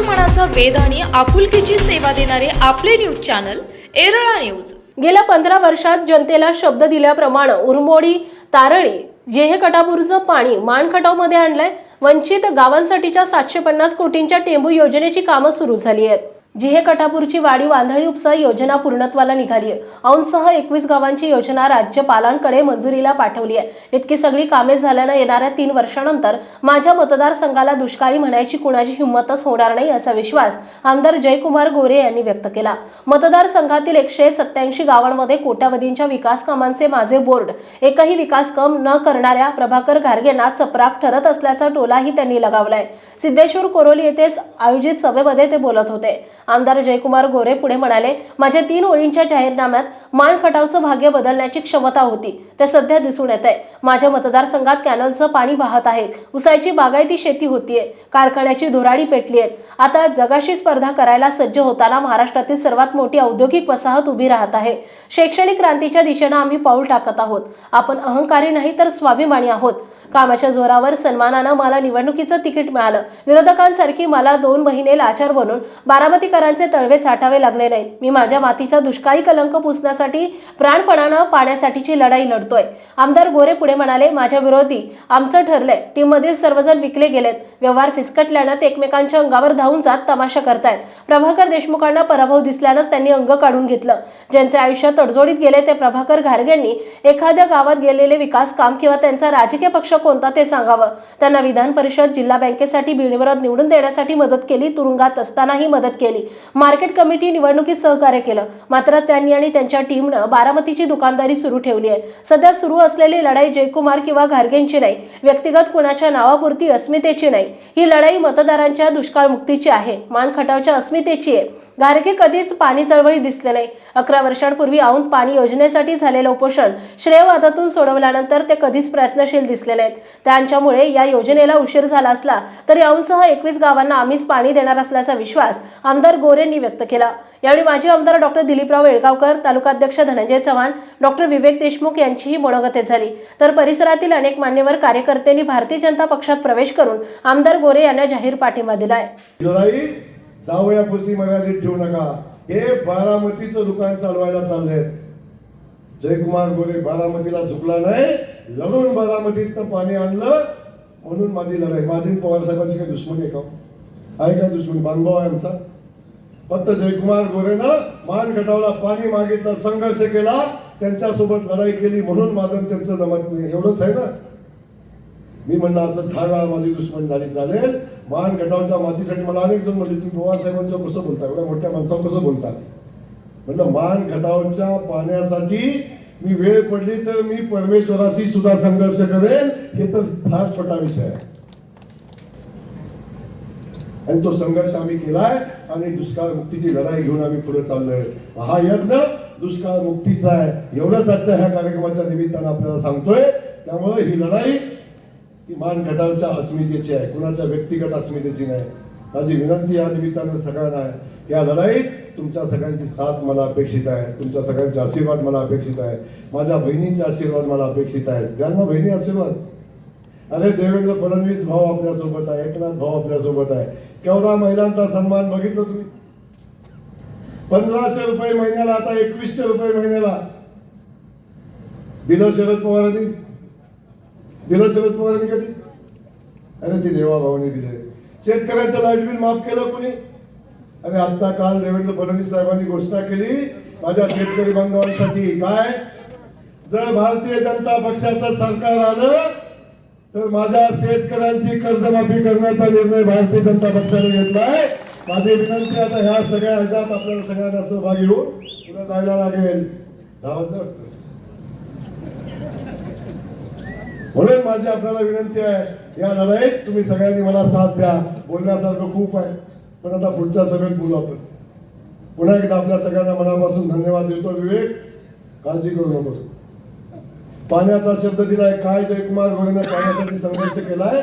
मनाचा वेध आणि आपुलकीची सेवा देणारे आपले न्यूज चॅनल एरळा न्यूज. गेल्या पंधरा वर्षात जनतेला शब्द दिल्याप्रमाणे उरमोडी तारळी जेहे कटापूरचं पाणी मानखटावमध्ये आणलंय वंचित गावांसाठीच्या सातशे पन्नास कोटींच्या टेंबू योजनेची कामं सुरू झाली आहेत. जिहे कटापूरची वाडी वांधळी उपसा योजना पूर्णत्वाला निघाली आहे. औंधसह एकवीस गावांची योजना राज्यपालांकडे मंजुरीला पाठवली आहे. इतकी सगळी कामे झाल्यानं येणाऱ्या तीन वर्षानंतर माझ्या मतदारसंघाला दुष्काळी म्हणायची कुणाची हिंमतच होणार नाही असा विश्वास आमदार जयकुमार गोरे यांनी व्यक्त केला. मतदारसंघातील एकशे सत्याऐंशी गावांमध्ये कोट्यावधींच्या विकास कामांचे माझे बोर्ड. एकही विकास काम न करणाऱ्या प्रभाकर घारगेंना चपराक ठरत असल्याचा टोलाही त्यांनी लगावलाय. सिद्धेश्वर कोरोली येथे आयोजित सभेमध्ये ते बोलत होते. आमदार जयकुमार गोरे पुढे म्हणाले माझ्या तीन ओळींच्या जाहीरनाम्यात मान खटावचं भाग्य बदलण्याची क्षमता होती. ते सध्या दिसून येत आहे माझ्या मतदारसंघात कॅनलचं पाणी वाहत आहे. उसायची बागायती शेती होतीये. कारखान्याची धुराडी पेटली आहेत आता जगाशी स्पर्धा करायला सज्ज होताना महाराष्ट्रातील सर्वात मोठी औद्योगिक वसाहत उभी राहत आहे. शैक्षणिक क्रांतीच्या दिशेनं आम्ही पाऊल टाकत आहोत. आपण अहंकारी नाही तर स्वाभिमानी आहोत. कामाच्या जोरावर सन्मानानं मला निवडणुकीचं तिकीट मिळालं. विरोधकांसारखी मला दोन महिने लाचार बनून बारामती बारामतीकरांचे तळवे चाटावे लागले नाहीत. मी माझ्या मातीचा दुष्काळी कलंक पुसण्यासाठी प्राणपणानं पाण्यासाठीची लढाई लढतोय. आमदार गोरे पुढे म्हणाले माझ्या विरोधी आमचं ठरलंय. टीममधील सर्वजण विकले गेलेत. व्यवहार फिसकटल्यानं ते एकमेकांच्या अंगावर धावून जात तमाशा करतायत. प्रभाकर देशमुखांना पराभव दिसल्यानंच त्यांनी अंग काढून घेतलं. ज्यांचे आयुष्य तडजोडीत गेले ते प्रभाकर घारगेंनी एखाद्या गावात गेलेले विकास काम किंवा त्यांचा राजकीय पक्ष कोणता ते सांगावं. त्यांना विधान परिषद जिल्हा बँकेसाठी बिनविरोध निवडून देण्यासाठी मदत केली तुरुंगात असतानाही मदत केली. मार्केट कमिटी निवडणुकीत सहकार्य केलं. मात्र त्यांनी आणि त्यांच्या टीमनं बारामतीची दुकानदारी सुरू ठेवली आहे. सध्या सुरू असलेली लढाई जयकुमार किंवा घारगेंची नाही. व्यक्तिगत कुणाच्या नावापुरती अस्मितेची नाही. ही लढाई मतदारांच्या दुष्काळमुक्तीची आहे. मान खटावच्या अस्मितेची आहे. घारगे कधीच पाणी चळवळी दिसले नाही. अकरा वर्षांपूर्वी औंध पाणी योजनेसाठी झालेलं उपोषण श्रेयवादातून सोडवल्यानंतर ते कधीच प्रयत्नशील दिसले नाहीत. त्यांच्यामुळे या योजनेला उशीर झाला असला तरी औंधसह एकवीस गावांना आम्हीच पाणी देणार असल्याचा विश्वास आमदार गोरेंनी व्यक्त केला. यावेळी माजी आमदार डॉक्टर दिलीपराव येळगावकर तालुकाध्यक्ष धनंजय चव्हाण डॉक्टर विवेक देशमुख यांचीही मनोगते झाली. तर परिसरातील अनेक मान्यवर कार्यकर्त्यांनी भारतीय जनता पक्षात प्रवेश करून आमदार गोरे यांना जाहीर पाठिंबा दिलाय. जावया पुरती मर्यादित ठेवू नका. हे बारामतीचं दुकान चालवायला चाललंय. जयकुमार गोरे बारामतीला झुकला नाही. लढून बारामतीतनं पाणी आणलं. म्हणून माझी लढाई. माझी पवार साहेबांची काही दुश्मनी आहे का हो? आहे का दुश्मन? बांधव आहे आमचा. फक्त जयकुमार गोरेनं मान घटावला पाणी मागितलं संघर्ष केला. त्यांच्यासोबत लढाई केली. म्हणून माझं त्यांचं जमत नाही. एवढंच आहे ना? मी म्हणलं असं दहा वेळा माझी दुश्मन झाली चालेल. मान गटावच्या मातीसाठी मला अनेक जण म्हणले तुम्ही पवार कसं बोलता? एवढ्या मोठ्या माणसावर कसं बोलता? म्हणलं मान घटावच्या पाण्यासाठी मी वेळ पडली तर मी परमेश्वराशी सुद्धा संघर्ष करेन. हे तर फार छोटा विषय आहे. आणि तो संघर्ष आम्ही केलाय आणि दुष्काळ मुक्तीची लढाई घेऊन आम्ही पुढे चाललोय. हा यज्ञ दुष्काळ मुक्तीचा आहे. एवढंच आजच्या ह्या कार्यक्रमाच्या निमित्तानं आपल्याला सांगतोय. त्यामुळे ही लढाई ही मान गटांच्या अस्मितेची आहे कुणाच्या व्यक्तिगत अस्मितेची नाही. माझी विनंती या निमित्तानं सगळ्यांना आहे या लढाईत तुमच्या सगळ्यांची साथ मला अपेक्षित आहे तुमच्या सगळ्यांचे आशीर्वाद मला अपेक्षित आहे माझ्या बहिणींचे आशीर्वाद मला अपेक्षित आहेत. त्यांना बहिणी आशीर्वाद? अरे देवेंद्र फडणवीस भाऊ आपल्यासोबत आहे एकनाथ भाऊ आपल्यासोबत आहे. केवढा महिलांचा सन्मान बघितलं तुम्ही? पंधराशे रुपये महिन्याला आता एकवीसशे रुपये महिन्याला. दिलं शरद पवारांनी. दिलं शरद पवारांनी कधी? अरे ते देवा भावाने दिले. शेतकऱ्यांचं लाइट बिल माफ केलं कोणी? आणि आता काल देवेंद्र फडणवीस साहेबांनी घोषणा केली माझ्या शेतकरी बांधवांसाठी. काय? जर भारतीय जनता पक्षाचं सरकार आलं तर माझ्या शेतकऱ्यांची कर्जमाफी करण्याचा निर्णय भारतीय जनता पक्षाने घेतलाय. माझी विनंती आता ह्या सगळ्या ह्याच्यात आपल्याला सगळ्यांना सहभागी होऊन पुढे जायला लागेल दहा वाजता म्हणून माझी आपल्याला विनंती आहे या लढाईत तुम्ही सगळ्यांनी मला साथ द्या. बोलण्यासारखं खूप आहे. पण आता पुढच्या सभेत बोलू आपण. पुन्हा एकदा आपल्या सगळ्यांना मनापासून धन्यवाद देतो विवेक. काळजी करू नकोस. पाण्याचा शब्द दिलाय काय जयकुमार गोरेनं पाण्यासाठी संघर्ष केलाय?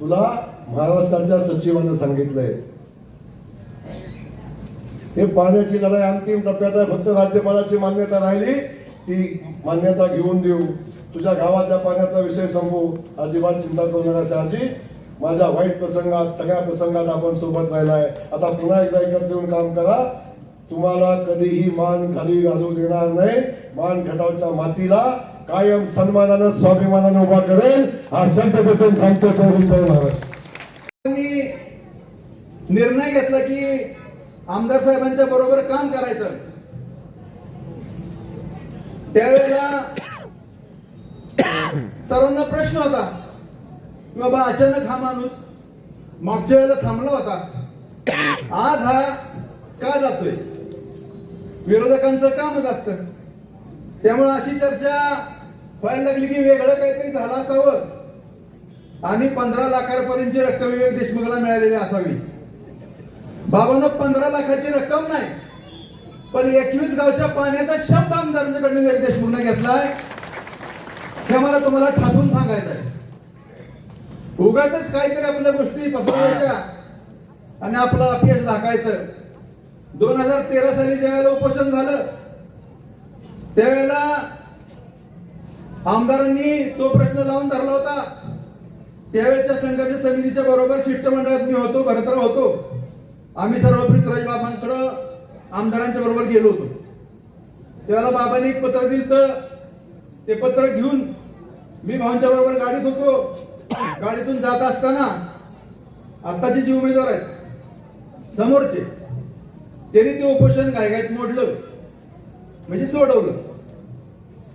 तुला महाराष्ट्राच्या सचिवानं सांगितलंय. हे पाण्याची लढाई अंतिम टप्प्यात आहे फक्त राज्यपालाची मान्यता राहिली. ती मान्यता घेऊन देऊ. तुझ्या गावातल्या पाण्याचा विषय संपू अजिबात चिंता करू नका शहाजी. माझ्या वाईट प्रसंगात सगळ्या प्रसंगात आपण सोबत राहिलाय. आता पुन्हा एकदा एकत्र येऊन काम करा. तुम्हाला कधीही मान खाली घालू देणार नाही. मान खटावच्या मातीला कायम सन्मानानं स्वाभिमानानं उभा करेल. हा शब्द भेटून थांबतो चौधरी महाराज. त्यांनी निर्णय घेतला की आमदार साहेबांच्या बरोबर काम करायचं. त्यावेळेला सर्वांना प्रश्न होता की बाबा अचानक हा माणूस मागच्या वेळेला थांबला होता. आज हा का जातोय? विरोधकांचं कामच असतं. त्यामुळे अशी चर्चा व्हायला लागली की वेगळं काहीतरी झालं असावं. आणि पंधरा लाखापर्यंतची रक्कम विवेक देशमुखला मिळालेली असावी. बाबांना पंधरा लाखाची रक्कम नाही. पण एकवीस गावच्या पाण्याचा शब्द आमदारांच्याकडनं विवेक देशमुखनं घेतलाय. हे मला तुम्हाला ठासून सांगायचं आहे उगाच काहीतरी आपल्या गोष्टी पसरवायच्या आणि आपलं अपयश दाखायचं दोन हजार तेरा साली ज्यावेळेला उपोषण झालं त्यावेळेला आमदारांनी तो प्रश्न लावून धरला होता. त्यावेळेच्या संघर्ष समितीच्या बरोबर शिष्टमंडळात मी होतो भरतराव होतो. आम्ही सर्व पृथ्वीराज बाबांकडं आमदारांच्या बरोबर गेलो होतो. त्यावेळेला बाबांनी एक पत्र दिलं तर ते पत्र घेऊन मी भावांच्या बरोबर गाडीत होतो. गाडीतून जात असताना आत्ताचे जे उमेदवार आहेत समोरचे त्यांनी ते उपोषण गायगायत मोडलं. म्हणजे सोडवलं.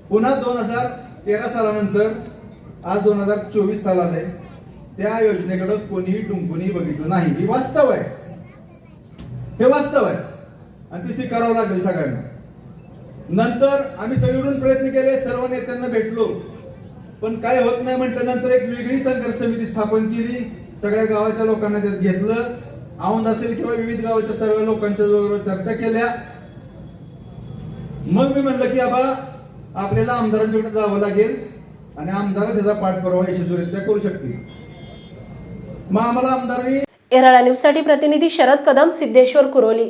पुन्हा दोन हजार तेरा सालानंतर आज दोन हजार चोवीस सालात आहे. त्या योजनेकडं कोणीही टुंकूनही बघितलं नाही. ही वास्तव आहे. हे वास्तव आहे. आणि ती स्वीकारावं लागेल सगळ्यांना. नंतर आम्ही सगळीकडून प्रयत्न केले सर्व नेत्यांना भेटलो. पण काय होत नाही म्हटल्यानंतर नंतर एक वेगळी संघर्ष समिती स्थापन केली. सगळ्या गावाच्या लोकांना त्यात घेतलं. औंध असेल किंवा विविध गावाच्या सर्व लोकांच्या बरोबर चर्चा केल्या. मग मी म्हणलं की आबा आपल्याला आमदारांच्याकडे जावं लागेल? आणि आमदार त्याचा पाठपुरावा यशस्वीरित्या करू शकतील. मग आम्हाला आमदारांनी एराळा न्यूजसाठी प्रतिनिधी शरद कदम सिद्धेश्वर कुरोली.